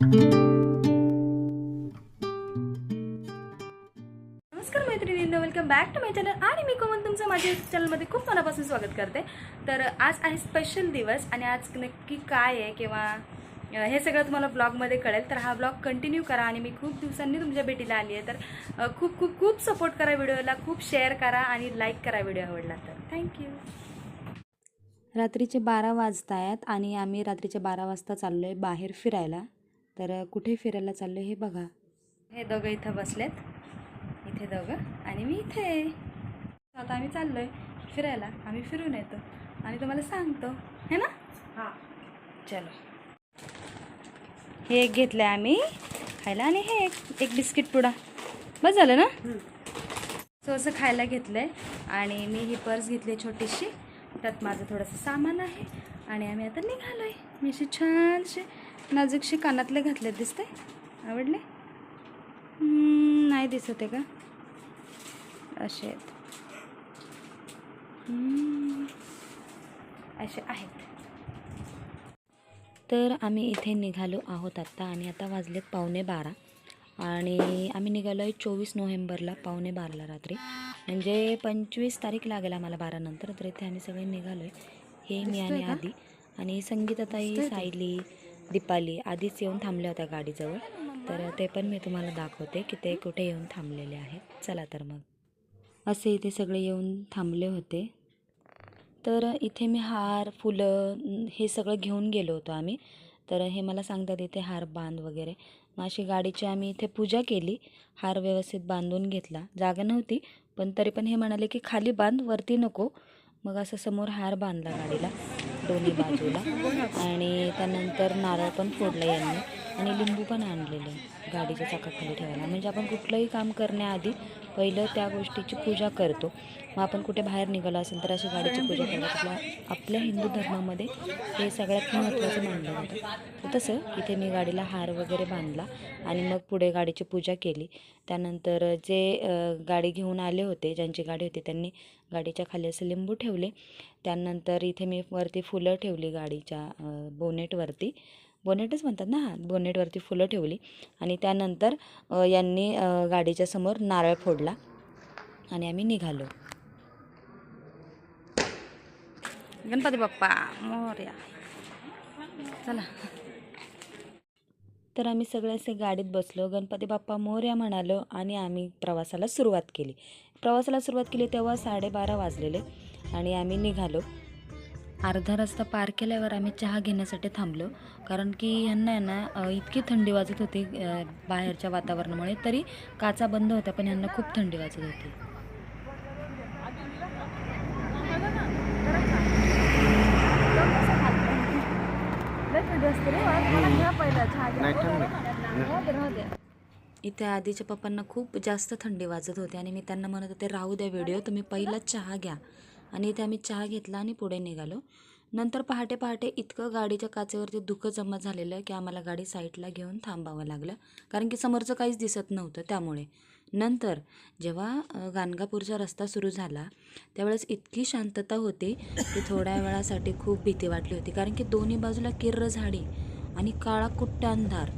नमस्कार मैत्रिणींनो welcome back to my channel आणि मी कोमल तुमचं माझ्या चॅनलमध्ये खूप मनापासून स्वागत करते. तर आज आहे स्पेशल दिवस आणि आज नक्की काय आहे किंवा हे सगळं तुम्हाला ब्लॉगमध्ये कळेल. तर हा ब्लॉग कंटिन्यू करा आणि मी खूप दिवसांनी तुमच्या भेटीला आली आहे. तर खूप खूप खूप सपोर्ट करा व्हिडिओला खूप शेअर करा आणि लाईक करा व्हिडिओ आवडला तर. थँक्यू रात्रीचे बारा वाजत आहेत आणि आम्ही रात्रीचे बारा वाजता चाललो आहे बाहेर फिरायला. तर कुठे फिरायला चाललो आहे हे बघा. हे दोघं इथं बसलेत. इथे दोघं आणि मी इथे. आहे. आता आम्ही चाललोय फिरायला. आम्ही फिरून येतो. आणि तुम्हाला सांगतो. है ना? हां. चलो. हे एक घेतलं आहे आम्ही खायला आणि हे एक एक बिस्किट पुडा. बस झालं ना? सो असं खायला घेतलं आहे आणि मी ही पर्स घेतली आहे छोटीशी. त्यात माझं थोडंसं सामान आहे. आणि आम्ही आता निघालो आहे मी अशी छानशी नाजूकशी कानातले घातले दिसते आवडले? नाही दिसत आहे का? असे आहेत. असे आहेत. तर आम्ही इथे निघालो आहोत आत्ता आणि आता वाजलेत पावणे बारा. आणि आम्ही निघालो आहे चोवीस नोव्हेंबरला पावणे बाराला रात्री. म्हणजे पंचवीस तारीख लागेल आम्हाला बारानंतर तर इथे आम्ही सगळे निघालो आहे हे मी आणि आधी आणि संगीताताई सायली दीपाली आधीच येऊन थांबल्या होत्या गाडीजवळ. तर ते पण मी तुम्हाला दाखवते की ते कुठे येऊन थांबलेले आहेत. चला तर मग. असे इथे सगळे येऊन थांबले होते. तर इथे मी हार फुलं हे सगळं घेऊन गेलो होतो आम्ही. तर हे मला सांगतात इथे हार बांध वगैरे. मग अशी गाडीची आम्ही इथे पूजा केली. हार व्यवस्थित बांधून घेतला. जागा नव्हती पण तरी पण हे म्हणाले की खाली बांध वरती नको. मग असं समोर हार बांधला गाडीला दोन्ही बाजूला. आणि त्यानंतर नारळ पण फोडलं यांनी. आणि लिंबू पण आणलेलं गाडीच्या चाकाखाली ठेवायला. म्हणजे आपण कुठलंही काम करण्याआधी पहिलं त्या गोष्टीची पूजा करतो. मग आपण कुठे बाहेर निघालो असेल तर अशी गाडीची पूजा करतो. आपल्या आपल्या हिंदू धर्मामध्ये हे सगळ्यात महत्त्वाचं मानलं जातं. तर तसं इथे मी गाडीला हार वगैरे बांधला आणि मग पुढे गाडीची पूजा केली. त्यानंतर जे गाडी घेऊन आले होते ज्यांची गाडी होती त्यांनी गाडीच्या खाली असे लिंबू ठेवले. त्यानंतर इथे मी वरती फुलं ठेवली गाडीच्या बोनेटवरती. बोनेटच म्हणतात ना हां बोनेटवरती फुलं ठेवली आणि त्यानंतर यांनी गाडीच्या समोर नारळ फोडला आणि आम्ही निघालो. गणपती बाप्पा मोर्या. चला. तर आम्ही सगळे असे गाडीत बसलो. गणपती बाप्पा मोर्या म्हणालो आणि आम्ही प्रवासाला सुरुवात केली. प्रवासाला सुरुवात केली तेव्हा साडेबारा वाजलेले आणि आम्ही निघालो. अर्धा रस्ता पार केल्यावर आम्ही चहा घेण्यासाठी थांबलो. कारण की यांना आहे ना इतकी थंडी वाजत होती बाहेरच्या वातावरणामुळे. तरी काचा बंद होत्या पण यांना खूप थंडी वाजत होती. इथे आधीच्या पप्पांना खूप जास्त थंडी वाजत होती आणि मी त्यांना म्हणत होते राहू द्या व्हिडिओ तुम्ही पहिला चहा घ्या. आणि इथे आम्ही चहा घेतला आणि पुढे निघालो. नंतर पहाटे पहाटे इतकं गाडीच्या काचेवरती धुकं जमा झालेलं की आम्हाला गाडी साईडला घेऊन थांबावं लागलं. कारण की समोरचं काहीच दिसत नव्हतं त्यामुळे. नंतर जेव्हा गाणगापूरचा रस्ता सुरू झाला त्यावेळेस इतकी शांतता होती की थोड्या वेळासाठी खूप भीती वाटली होती. कारण की दोन्ही बाजूला किर्र झाडी आणि काळा कुट्ट अंधार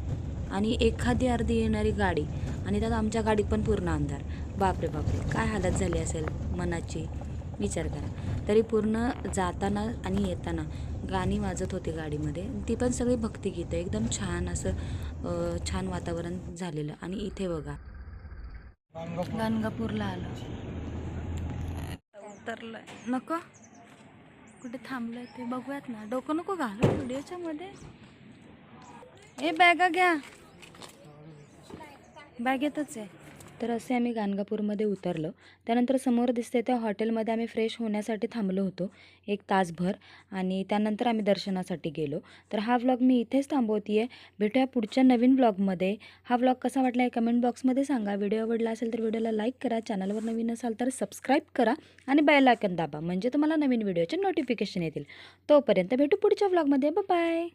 आणि एखादी अर्धी येणारी गाडी आणि त्यात आमच्या गाडीत पण पूर्ण अंधार. बापरे बापरे काय हालत झाली असेल मनाची? विचार करा. तरी पूर्ण जाताना आणि येताना गाणी वाजत होती गाडीमध्ये. ती पण सगळी भक्तिगीतं एकदम छान असं छान वातावरण झालेलं. आणि इथे बघा. गाणगापूरला आलो. उतरलंय. नको. कुठे थांबलंय ते बघूयात ना. डोकं नको घालू व्हिडिओच्या मध्ये. हे बॅगा घ्या. बॅगेतच आहे. तर असे आम्ही गाणगापूरमध्ये उतरलो. त्यानंतर समोर दिसते त्या हॉटेलमध्ये आम्ही फ्रेश होण्यासाठी थांबलो होतो एक तासभर. आणि त्यानंतर आम्ही दर्शनासाठी गेलो. तर हा व्लॉग मी इथेच थांबवते आहे भेटूया पुढच्या नवीन व्लॉगमध्ये. हा व्लॉग कसा वाटला आहे कमेंट बॉक्समध्ये सांगा. व्हिडिओ आवडला असेल तर व्हिडिओला लाईक करा. चॅनलवर नवीन असाल तर सबस्क्राईब करा आणि बेल आयकन दाबा. म्हणजे तुम्हाला नवीन व्हिडिओचे नोटिफिकेशन येतील. तोपर्यंत भेटू पुढच्या व्लॉगमध्ये. बाय